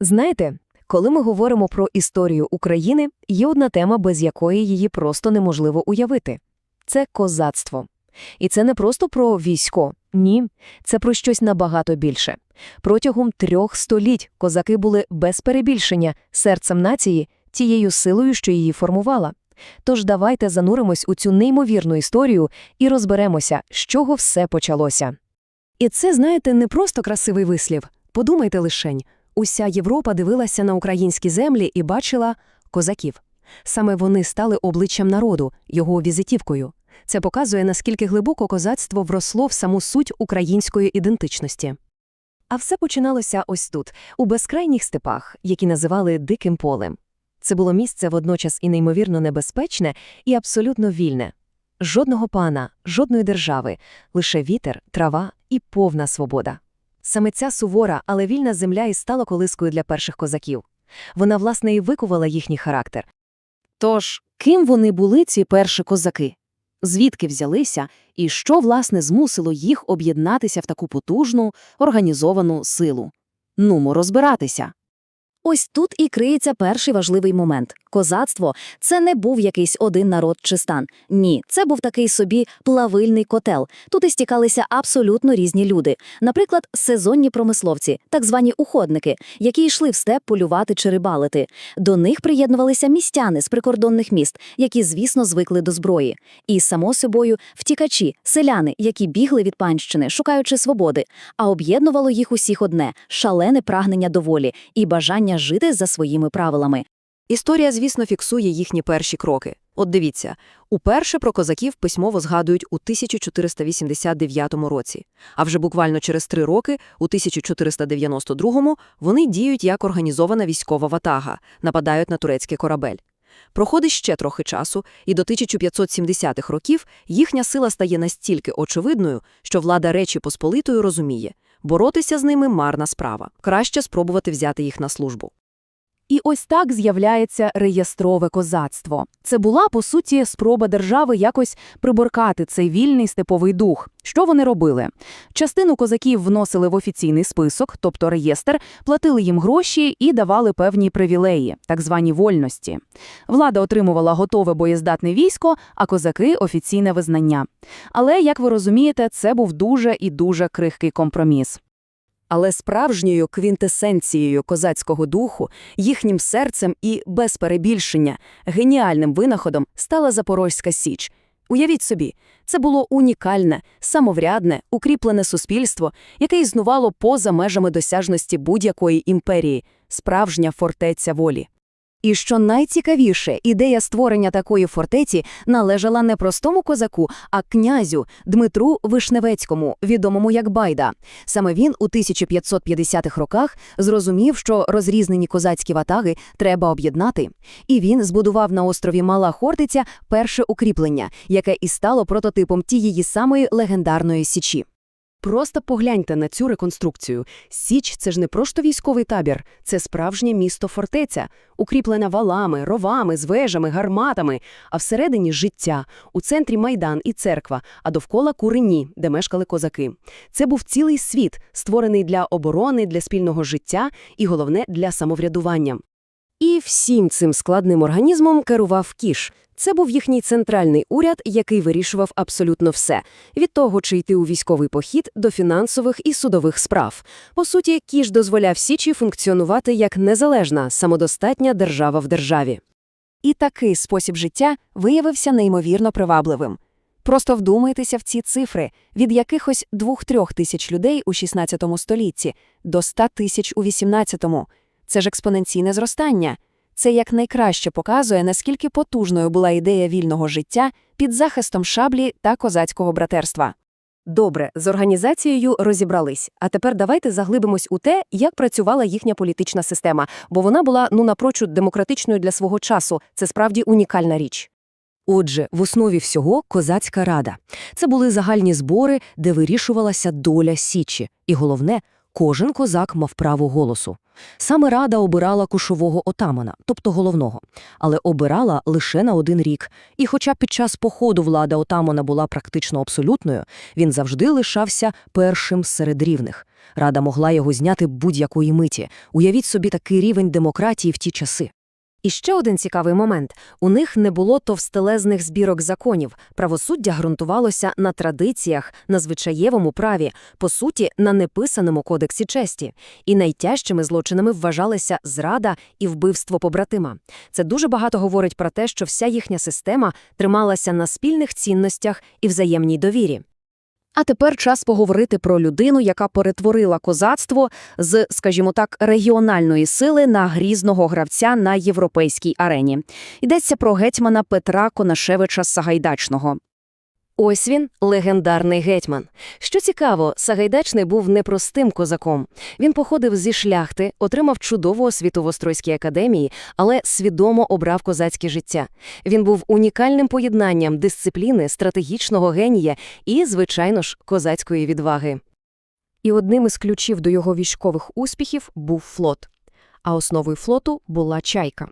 Знаєте, коли ми говоримо про історію України, є одна тема, без якої її просто неможливо уявити – це козацтво. І це не просто про військо, ні, це про щось набагато більше. Протягом трьох століть козаки були без перебільшення серцем нації, тією силою, що її формувала. Тож давайте зануримось у цю неймовірну історію і розберемося, з чого все почалося. І це, знаєте, не просто красивий вислів. Подумайте лишень. Уся Європа дивилася на українські землі і бачила козаків. Саме вони стали обличчям народу, його візитівкою. Це показує, наскільки глибоко козацтво вросло в саму суть української ідентичності. А все починалося ось тут, у безкрайніх степах, які називали Диким полем. Це було місце водночас і неймовірно небезпечне, і абсолютно вільне. Жодного пана, жодної держави, лише вітер, трава і повна свобода. Саме ця сувора, але вільна земля і стала колискою для перших козаків. Вона, власне, і викувала їхній характер. Тож, ким вони були, ці перші козаки? Звідки взялися і що, власне, змусило їх об'єднатися в таку потужну, організовану силу? Нумо розбиратися. Ось тут і криється перший важливий момент. Козацтво – це не був якийсь один народ чи стан. Ні, це був такий собі плавильний котел. Тут і стікалися абсолютно різні люди. Наприклад, сезонні промисловці, так звані уходники, які йшли в степ полювати чи рибалити. До них приєднувалися містяни з прикордонних міст, які, звісно, звикли до зброї. І, само собою, втікачі, селяни, які бігли від панщини, шукаючи свободи. А об'єднувало їх усіх одне – шалене прагнення до волі і бажання жити за своїми правилами. Історія, звісно, фіксує їхні перші кроки. От дивіться, уперше про козаків письмово згадують у 1489 році, а вже буквально через три роки, у 1492 вони діють як організована військова ватага, нападають на турецький корабель. Проходить ще трохи часу, і до 1570-х років їхня сила стає настільки очевидною, що влада Речі Посполитої розуміє – боротися з ними марна справа, краще спробувати взяти їх на службу. І ось так з'являється реєстрове козацтво. Це була, по суті, спроба держави якось приборкати цей вільний степовий дух. Що вони робили? Частину козаків вносили в офіційний список, тобто реєстр, платили їм гроші і давали певні привілеї, так звані вольності. Влада отримувала готове боєздатне військо, а козаки – офіційне визнання. Але, як ви розумієте, це був дуже і дуже крихкий компроміс. Але справжньою квінтесенцією козацького духу, їхнім серцем і, без перебільшення, геніальним винаходом стала Запорозька Січ. Уявіть собі, це було унікальне, самоврядне, укріплене суспільство, яке існувало поза межами досяжності будь-якої імперії, справжня фортеця волі. І що найцікавіше, ідея створення такої фортеці належала не простому козаку, а князю Дмитру Вишневецькому, відомому як Байда. Саме він у 1550-х роках зрозумів, що розрізнені козацькі ватаги треба об'єднати. І він збудував на острові Мала Хортиця перше укріплення, яке і стало прототипом тієї самої легендарної Січі. Просто погляньте на цю реконструкцію. Січ – це ж не просто військовий табір, це справжнє місто-фортеця, укріплене валами, ровами, з вежами, гарматами, а всередині – життя, у центрі майдан і церква, а довкола курені, де мешкали козаки. Це був цілий світ, створений для оборони, для спільного життя і, головне, для самоврядування. І всім цим складним організмом керував Кіш. Це був їхній центральний уряд, який вирішував абсолютно все – від того, чи йти у військовий похід, до фінансових і судових справ. По суті, Кіш дозволяв Січі функціонувати як незалежна, самодостатня держава в державі. І такий спосіб життя виявився неймовірно привабливим. Просто вдумайтеся в ці цифри – від якихось 2-3 тисяч людей у 16 столітті до 100 тисяч у 18-му. Це ж експоненційне зростання. Це якнайкраще показує, наскільки потужною була ідея вільного життя під захистом шаблі та козацького братерства. Добре, з організацією розібрались. А тепер давайте заглибимось у те, як працювала їхня політична система, бо вона була ну напрочуд демократичною для свого часу. Це справді унікальна річ. Отже, в основі всього козацька рада. Це були загальні збори, де вирішувалася доля Січі. І головне, Кожен козак мав право голосу. Саме рада обирала кошового отамана, тобто головного, але обирала лише на один рік. І хоча під час походу влада отамана була практично абсолютною, він завжди лишався першим серед рівних. Рада могла його зняти будь-якої миті. Уявіть собі такий рівень демократії в ті часи. І ще один цікавий момент. У них не було товстелезних збірок законів. Правосуддя ґрунтувалося на традиціях, на звичаєвому праві, по суті, на неписаному кодексі честі. І найтяжчими злочинами вважалися зрада і вбивство побратима. Це дуже багато говорить про те, що вся їхня система трималася на спільних цінностях і взаємній довірі. А тепер час поговорити про людину, яка перетворила козацтво з, скажімо так, регіональної сили на грізного гравця на європейській арені. Йдеться про гетьмана Петра Конашевича Сагайдачного. Ось він, легендарний гетьман. Що цікаво, Сагайдачний був непростим козаком. Він походив зі шляхти, отримав чудову освіту в Острозькій академії, але свідомо обрав козацьке життя. Він був унікальним поєднанням дисципліни, стратегічного генія і, звичайно ж, козацької відваги. І одним із ключів до його військових успіхів був флот. А основою флоту була чайка.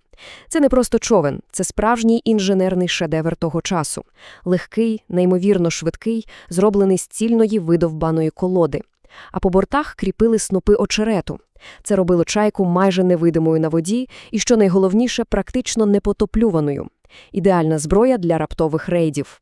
Це не просто човен, це справжній інженерний шедевр того часу. Легкий, неймовірно швидкий, зроблений з цільної видовбаної колоди. А по бортах кріпили снопи очерету. Це робило чайку майже невидимою на воді і, що найголовніше, практично непотоплюваною. Ідеальна зброя для раптових рейдів.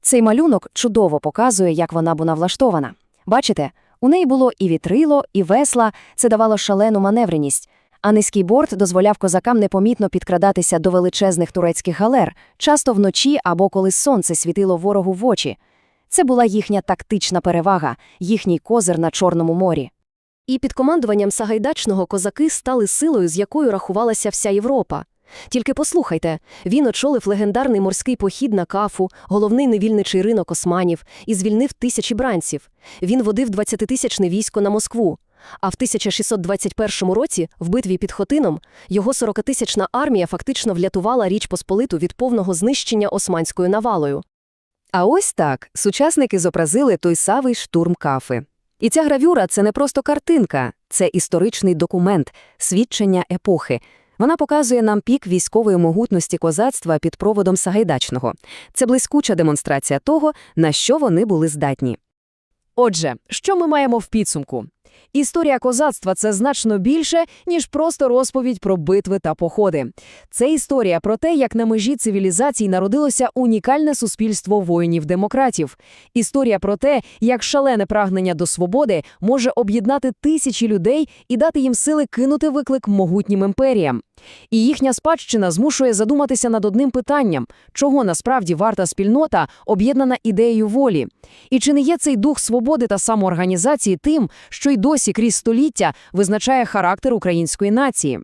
Цей малюнок чудово показує, як вона була влаштована. Бачите, у неї було і вітрило, і весла, це давало шалену маневреність. А низький борт дозволяв козакам непомітно підкрадатися до величезних турецьких галер, часто вночі або коли сонце світило ворогу в очі. Це була їхня тактична перевага, їхній козир на Чорному морі. І під командуванням Сагайдачного козаки стали силою, з якою рахувалася вся Європа. Тільки послухайте, він очолив легендарний морський похід на Кафу, головний невільничий ринок османів, і звільнив тисячі бранців. Він водив 20-тисячне військо на Москву. А в 1621 році, в битві під Хотином, його 40-тисячна армія фактично врятувала Річ Посполиту від повного знищення османською навалою. А ось так сучасники зобразили той самий штурм кафи. І ця гравюра – це не просто картинка, це історичний документ, свідчення епохи. Вона показує нам пік військової могутності козацтва під проводом Сагайдачного. Це блискуча демонстрація того, на що вони були здатні. Отже, що ми маємо в підсумку? Історія козацтва – це значно більше, ніж просто розповідь про битви та походи. Це історія про те, як на межі цивілізацій народилося унікальне суспільство воїнів-демократів. Історія про те, як шалене прагнення до свободи може об'єднати тисячі людей і дати їм сили кинути виклик могутнім імперіям. І їхня спадщина змушує задуматися над одним питанням – чого насправді варта спільнота, об'єднана ідеєю волі? І чи не є цей дух свободи та самоорганізації тим, що й досі крізь століття визначає характер української нації?